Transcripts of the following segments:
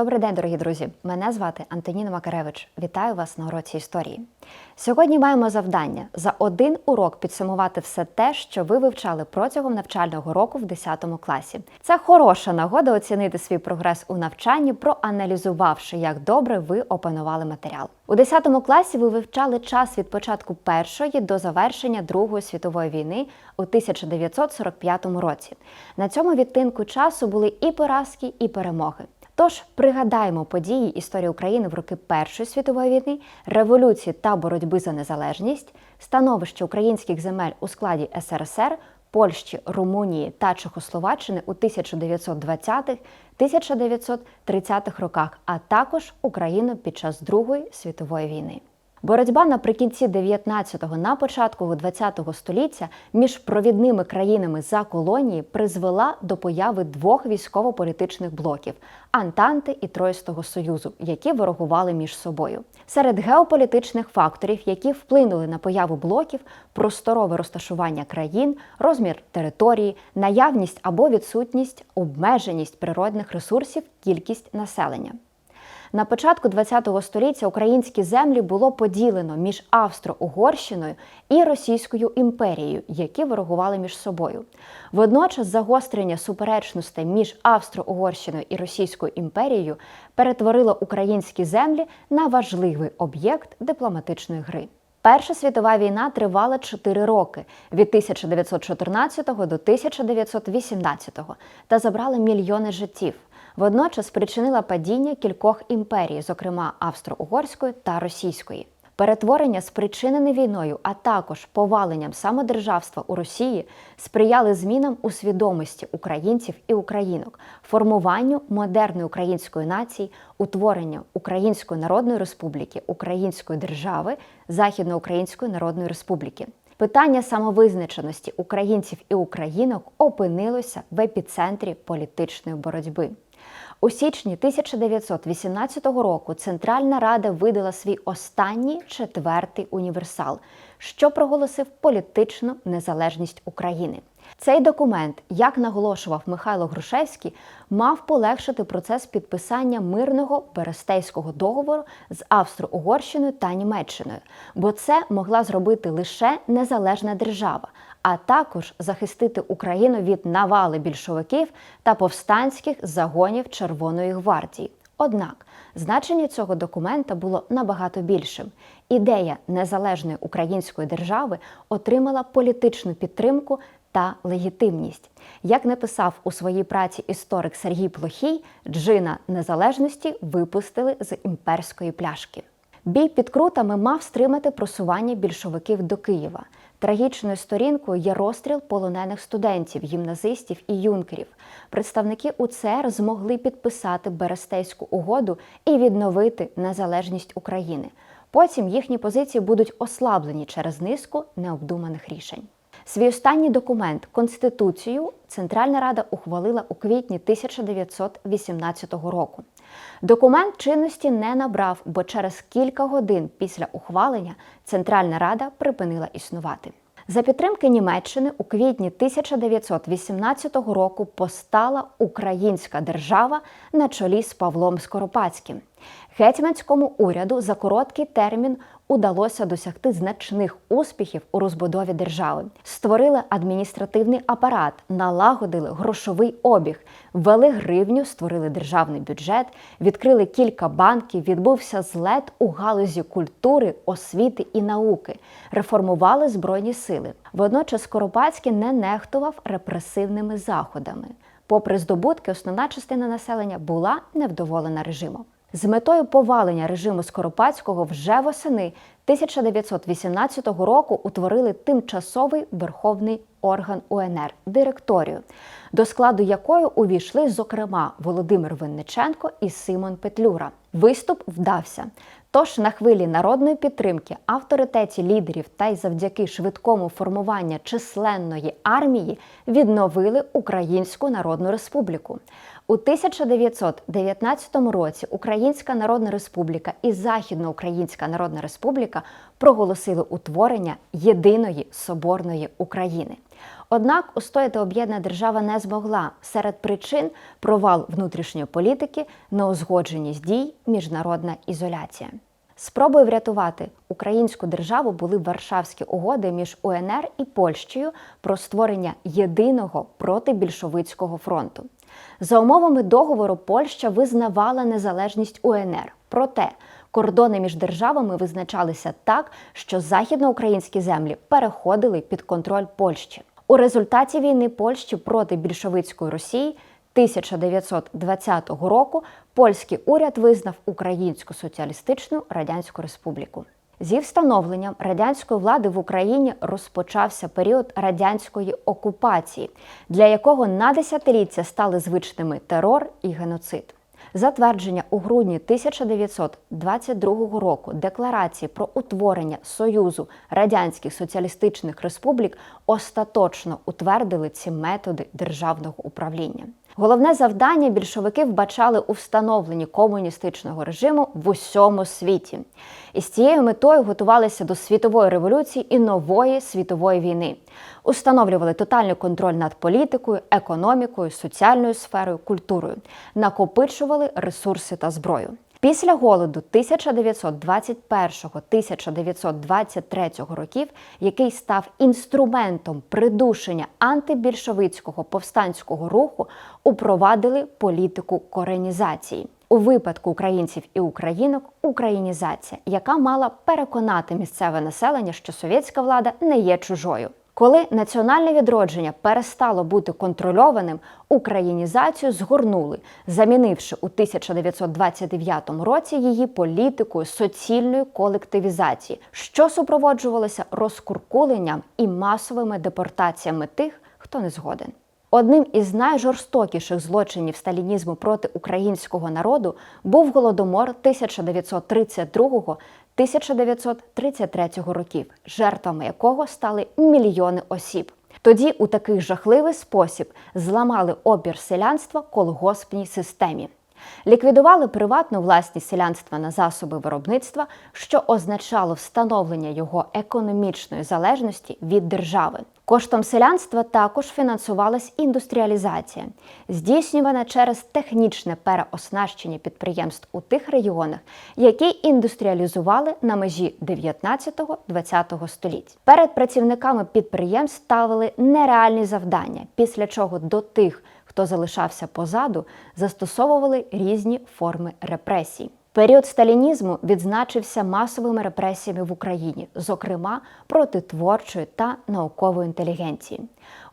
Добрий день, дорогі друзі! Мене звати Антоніна Макаревич. Вітаю вас на уроці історії. Сьогодні маємо завдання за один урок підсумувати все те, що ви вивчали протягом навчального року в 10 класі. Це хороша нагода оцінити свій прогрес у навчанні, проаналізувавши, як добре ви опанували матеріал. У 10 класі ви вивчали час від початку першої до завершення Другої світової війни у 1945 році. На цьому відтинку часу були і поразки, і перемоги. Тож пригадаємо події історії України в роки Першої світової війни, революції та боротьби за незалежність, становище українських земель у складі СРСР, Польщі, Румунії та Чехословаччини у 1920-1930-х роках, а також Україну під час Другої світової війни. Боротьба наприкінці 19-го, на початку 20-го століття між провідними країнами за колонії призвела до появи двох військово-політичних блоків Антанти і Троїстого Союзу, які ворогували між собою. Серед геополітичних факторів, які вплинули на появу блоків, просторове розташування країн, розмір території, наявність або відсутність, обмеженість природних ресурсів, кількість населення. На початку ХХ століття українські землі було поділено між Австро-Угорщиною і Російською імперією, які ворогували між собою. Водночас загострення суперечностей між Австро-Угорщиною і Російською імперією перетворило українські землі на важливий об'єкт дипломатичної гри. Перша світова війна тривала 4 роки від 1914 до 1918 та забрала мільйони життів. Водночас спричинила падіння кількох імперій, зокрема Австро-Угорської та Російської. Перетворення, спричинене війною, а також поваленням самодержавства у Росії, сприяли змінам у свідомості українців і українок, формуванню модерної української нації, утворенню Української Народної Республіки, Української держави, Західноукраїнської Народної Республіки. Питання самовизначеності українців і українок опинилося в епіцентрі політичної боротьби. У січні 1918 року Центральна Рада видала свій останній четвертий універсал, що проголосив політичну незалежність України. Цей документ, як наголошував Михайло Грушевський, мав полегшити процес підписання мирного Берестейського договору з Австро-Угорщиною та Німеччиною, бо це могла зробити лише незалежна держава, а також захистити Україну від навали більшовиків та повстанських загонів Червоної гвардії. Однак значення цього документа було набагато більшим. Ідея незалежної української держави отримала політичну підтримку та легітимність. Як написав у своїй праці історик Сергій Плохій, джина незалежності випустили з імперської пляшки. Бій під крутами мав стримати просування більшовиків до Києва. Трагічною сторінкою є розстріл полонених студентів, гімназистів і юнкерів. Представники УЦР змогли підписати Берестейську угоду і відновити незалежність України. Потім їхні позиції будуть ослаблені через низку необдуманих рішень. Свій останній документ Конституцію Центральна Рада ухвалила у квітні 1918 року. Документ чинності не набрав, бо через кілька годин після ухвалення Центральна Рада припинила існувати. За підтримки Німеччини у квітні 1918 року постала Українська держава на чолі з Павлом Скоропадським. Гетьманському уряду за короткий термін удалося досягти значних успіхів у розбудові держави. Створили адміністративний апарат, налагодили грошовий обіг, ввели гривню, створили державний бюджет, відкрили кілька банків, відбувся злет у галузі культури, освіти і науки, реформували збройні сили. Водночас Скоропадський не нехтував репресивними заходами. Попри здобутки, основна частина населення була невдоволена режимом. З метою повалення режиму Скоропадського вже восени 1918 року утворили тимчасовий верховний орган УНР директорію, до складу якої увійшли, зокрема, Володимир Винниченко і Симон Петлюра. Виступ вдався. Тож на хвилі народної підтримки, авторитеті лідерів та й завдяки швидкому формуванню численної армії відновили Українську Народну Республіку. У 1919 році Українська Народна Республіка і Західноукраїнська Народна Республіка проголосили утворення єдиної соборної України. Однак устояти об'єднана держава не змогла. Серед причин провал внутрішньої політики, неузгодженість дій, міжнародна ізоляція. Спробою врятувати українську державу були Варшавські угоди між УНР і Польщею про створення єдиного протибільшовицького фронту. За умовами договору Польща визнавала незалежність УНР. Проте кордони між державами визначалися так, що західноукраїнські землі переходили під контроль Польщі. У результаті війни Польщі проти більшовицької Росії 1920 року польський уряд визнав Українську соціалістичну радянську республіку. Зі встановленням радянської влади в Україні розпочався період радянської окупації, для якого на десятиліття стали звичними терор і геноцид. Затвердження у грудні 1922 року декларації про утворення Союзу радянських соціалістичних республік остаточно утвердили ці методи державного управління. Головне завдання більшовики вбачали у встановленні комуністичного режиму в усьому світі. І з цією метою готувалися до світової революції і нової світової війни. Установлювали тотальний контроль над політикою, економікою, соціальною сферою, культурою, накопичували ресурси та зброю. Після голоду 1921-1923 років, який став інструментом придушення антибільшовицького повстанського руху, упровадили політику коренізації. У випадку українців і українок українізація, яка мала переконати місцеве населення, що совєтська влада не є чужою. Коли національне відродження перестало бути контрольованим, українізацію згорнули, замінивши у 1929 році її політикою суцільної колективізації, що супроводжувалося розкуркуленням і масовими депортаціями тих, хто не згоден. Одним із найжорстокіших злочинів сталінізму проти українського народу був голодомор 1932-1933 років, жертвами якого стали мільйони осіб. Тоді у такий жахливий спосіб зламали опір селянства колгоспній системі. Ліквідували приватну власність селянства на засоби виробництва, що означало встановлення його економічної залежності від держави. Коштом селянства також фінансувалась індустріалізація, здійснювана через технічне переоснащення підприємств у тих регіонах, які індустріалізували на межі 19-20 століть. Перед працівниками підприємств ставили нереальні завдання, після чого до тих, хто залишався позаду, застосовували різні форми репресій. Період сталінізму відзначився масовими репресіями в Україні, зокрема проти творчої та наукової інтелігенції.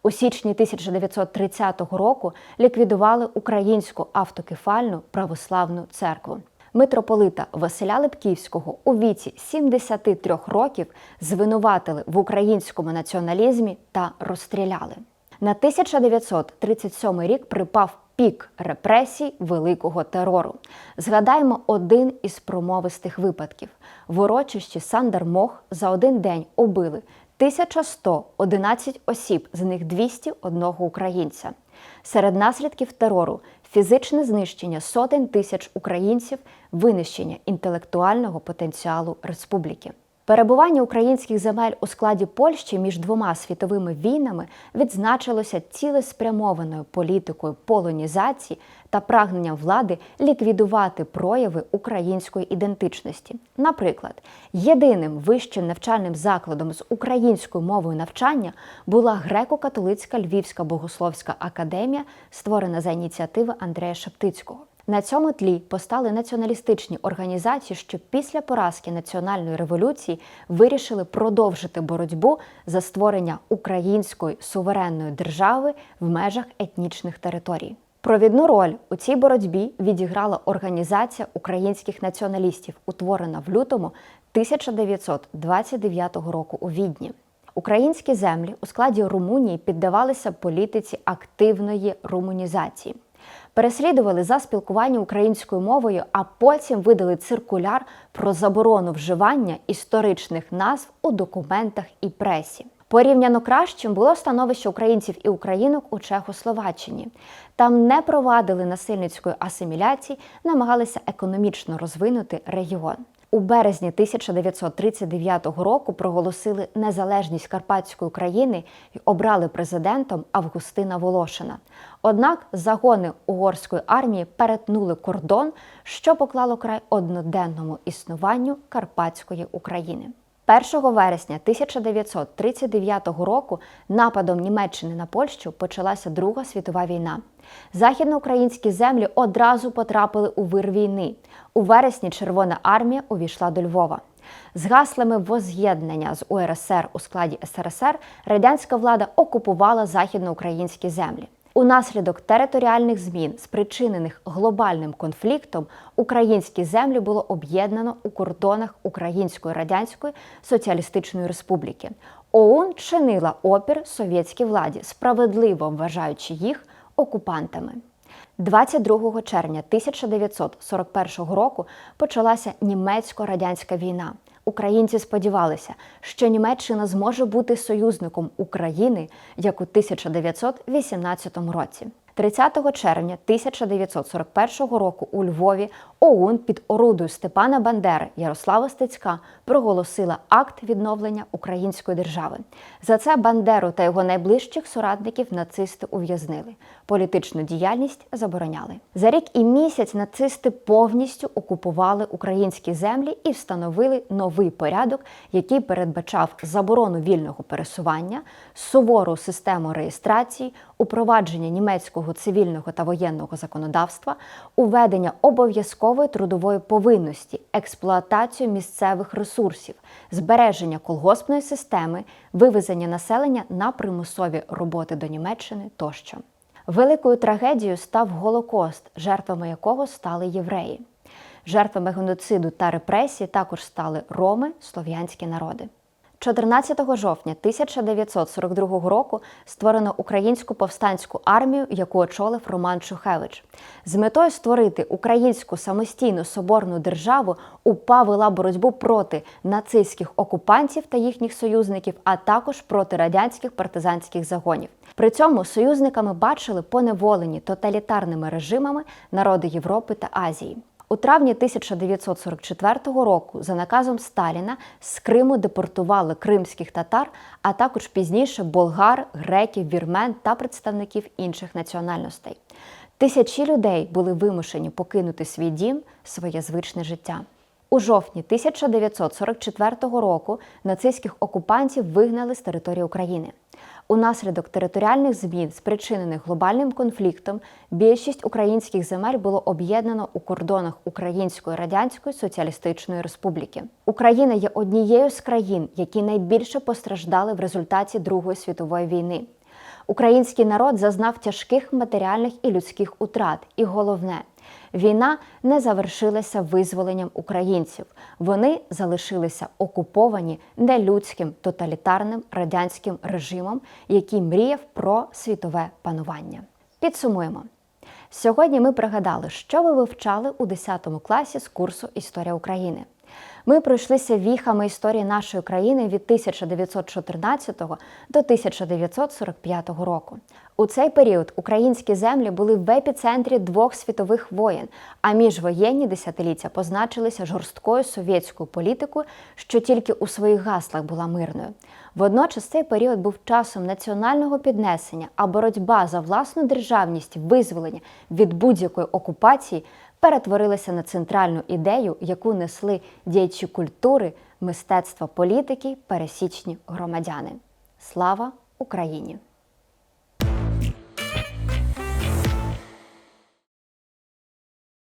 У січні 1930 року ліквідували українську автокефальну православну церкву. Митрополита Василя Липківського у віці 73 років звинуватили в українському націоналізмі та розстріляли. На 1937 рік припав пік репресій великого терору. Згадаємо один із промовистих випадків: в урочищі Сандармох за один день убили 1111 осіб, з них 201 українця. Серед наслідків терору фізичне знищення сотень тисяч українців, винищення інтелектуального потенціалу республіки. Перебування українських земель у складі Польщі між двома світовими війнами відзначилося цілеспрямованою політикою полонізації та прагненням влади ліквідувати прояви української ідентичності. Наприклад, єдиним вищим навчальним закладом з українською мовою навчання була греко-католицька Львівська богословська академія, створена за ініціативи Андрея Шептицького. На цьому тлі постали націоналістичні організації, що після поразки національної революції вирішили продовжити боротьбу за створення української суверенної держави в межах етнічних територій. Провідну роль у цій боротьбі відіграла організація українських націоналістів, утворена в лютому 1929 року у Відні. Українські землі у складі Румунії піддавалися політиці активної румунізації переслідували за спілкування українською мовою, а потім видали циркуляр про заборону вживання історичних назв у документах і пресі. Порівняно кращим було становище українців і українок у Чехословаччині. Там не провадили насильницької асиміляції, намагалися економічно розвинути регіон. У березні 1939 року проголосили незалежність Карпатської країни і обрали президентом Августина Волошина. Однак загони угорської армії перетнули кордон, що поклало край одноденному існуванню Карпатської України. 1 вересня 1939 року нападом Німеччини на Польщу почалася Друга світова війна. Західноукраїнські землі одразу потрапили у вир війни. У вересні Червона армія увійшла до Львова. З гаслами воз'єднання з УРСР у складі СРСР радянська влада окупувала західноукраїнські землі. Унаслідок територіальних змін, спричинених глобальним конфліктом, українські землі було об'єднано у кордонах Української Радянської Соціалістичної Республіки. ОУН чинила опір совєтській владі, справедливо вважаючи їх окупантами. 22 червня 1941 року почалася німецько-радянська війна. Українці сподівалися, що Німеччина зможе бути союзником України як у 1918 році. 30 червня 1941 року у Львові ОУН під орудою Степана Бандери Ярослава Стецька проголосила акт відновлення української держави. За це Бандеру та його найближчих соратників нацисти ув'язнили. Політичну діяльність забороняли. За рік і місяць нацисти повністю окупували українські землі і встановили новий порядок, який передбачав заборону вільного пересування, сувору систему реєстрації, упровадження німецького цивільного та воєнного законодавства, уведення обов'язкової трудової повинності, експлуатацію місцевих ресурсів, збереження колгоспної системи, вивезення населення на примусові роботи до Німеччини тощо. Великою трагедією став Голокост, жертвами якого стали євреї. Жертвами геноциду та репресій також стали роми, слов'янські народи. 14 жовтня 1942 року створено українську повстанську армію, яку очолив Роман Шухевич. З метою створити українську самостійну соборну державу УПА вела боротьбу проти нацистських окупантів та їхніх союзників, а також проти радянських партизанських загонів. При цьому союзниками бачили поневолені тоталітарними режимами народи Європи та Азії. У травні 1944 року за наказом Сталіна з Криму депортували кримських татар, а також пізніше болгар, греків, вірмен та представників інших національностей. Тисячі людей були вимушені покинути свій дім, своє звичне життя. У жовтні 1944 року нацистських окупантів вигнали з території України. Унаслідок територіальних змін, спричинених глобальним конфліктом, більшість українських земель було об'єднано у кордонах Української Радянської Соціалістичної Республіки. Україна є однією з країн, які найбільше постраждали в результаті Другої світової війни. Український народ зазнав тяжких матеріальних і людських утрат, і головне. Війна не завершилася визволенням українців. Вони залишилися окуповані нелюдським тоталітарним радянським режимом, який мріяв про світове панування. Підсумуємо. Сьогодні ми пригадали, що ви вивчали у 10 класі з курсу Історія України. Ми пройшлися віхами історії нашої країни від 1914 до 1945 року. У цей період українські землі були в епіцентрі двох світових воєн, а міжвоєнні десятиліття позначилися жорсткою совєтською політикою, що тільки у своїх гаслах була мирною. Водночас цей період був часом національного піднесення, а боротьба за власну державність, визволення від будь-якої окупації перетворилася на центральну ідею, яку несли діячі культури, мистецтва політики, пересічні громадяни. Слава Україні!